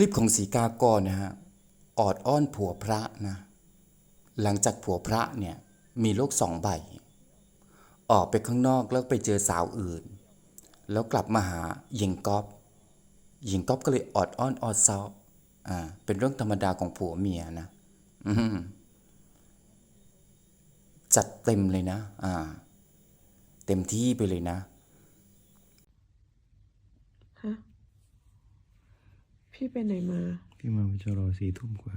คลิปของสีกากรนะฮะออดอ้อนผัวพระนะ หลังจากผัวพระเนี่ยมีโรคสองใบ ออกไปข้างนอกแล้วไปเจอสาวอื่น แล้วกลับมาหาหญิงก๊อฟหญิงก๊อฟก็เลยออดอ้อนออดเซาอ่าเป็นเรื่องธรรมดาของผัวเมียนะอืจัดเต็มเลยนะ อ่า เต็มที่ไปเลยนะ ฮะ พี่ไปไหนมา พี่มาวิชรอสี่ทุ่มกว่า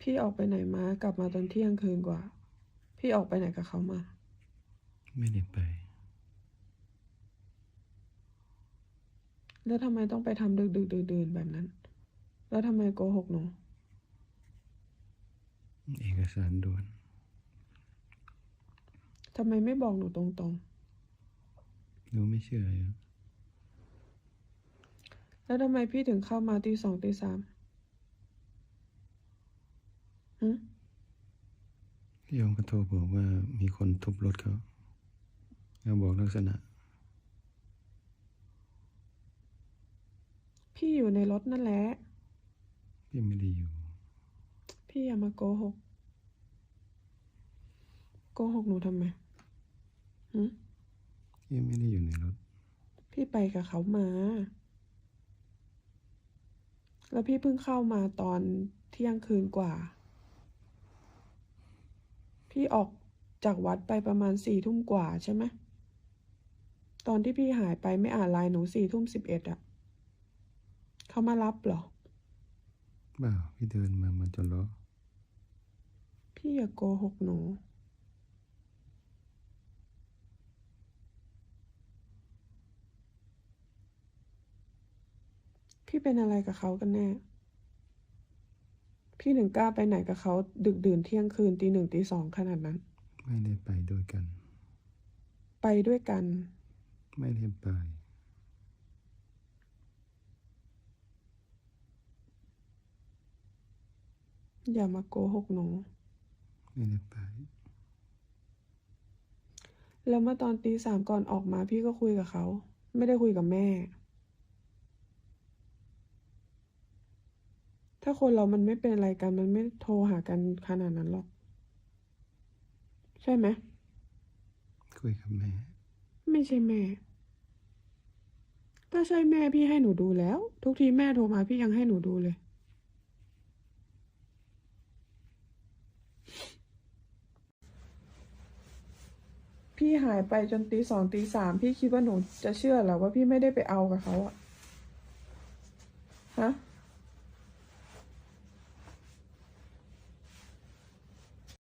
พี่ออกไปไหนมากลับมาตอนเที่ยงคืนกว่า พี่ออกไปไหนกับเขามา ไม่ได้ไป แล้วทำไมต้องไปทำดึกดึกดื่นดื่นๆแบบนั้น แล้วทำไมโกหกหนู เอกสารด่วนทำไมไม่บอกหนูตรงหนูไม่เชื่อเหรอๆ แล้วทำไมพี่ถึงเข้ามาตีสองตีสามหึพี่ยองก็โทรบอกว่ามีคนทุบรถเขาแล้วบอกลักษณะ พี่อยู่ในรถนั่นแหละ พี่ไม่ได้อยู่ พี่อย่ามาโกหก โกหกหนูทำไมหึพี่ไม่ได้อยู่ในรถ พี่ไปกับเขามา แล้วพี่เพิ่งเข้ามาตอนเที่ยงคืนกว่า พี่ออกจากวัดไปประมาณสี่ทุ่มกว่าใช่ไหม ตอนที่พี่หายไปไม่อ่านไลน์หนูสี่ทุ่มสิบเอ็ดอะเขามารับเหรอเปล่าพี่เดินมามาจนล้อพี่อย่าโกหกหนู พี่เป็นอะไรกับเขากันแน่ พี่ถึงกล้าไปไหนกับเขา ดึกดื่นเที่ยงคืนตีหนึ่งตีสองขนาดนั้น ไม่ได้ไปด้วยกัน ไปด้วยกัน ไม่ได้ไป อย่ามาโกหกหนู ไม่ได้ไป แล้วเมื่อตอนตีสามก่อนออกมาพี่ก็คุยกับเขา ไม่ได้คุยกับแม่ ถ้าคนเรามันไม่เป็นอะไรกัน มันไม่โทรหากันขนาดนั้นหรอก ใช่ไหม คุยกับแม่ ไม่ใช่แม่ ถ้าใช่แม่พี่ให้หนูดูแล้ว ทุกทีแม่โทรมาพี่ยังให้หนูดูเลย พี่หายไปจนตีสองตีสามพี่คิดว่าหนูจะเชื่อเหรอว่าพี่ไม่ได้ไปเอากับเขาอะฮะ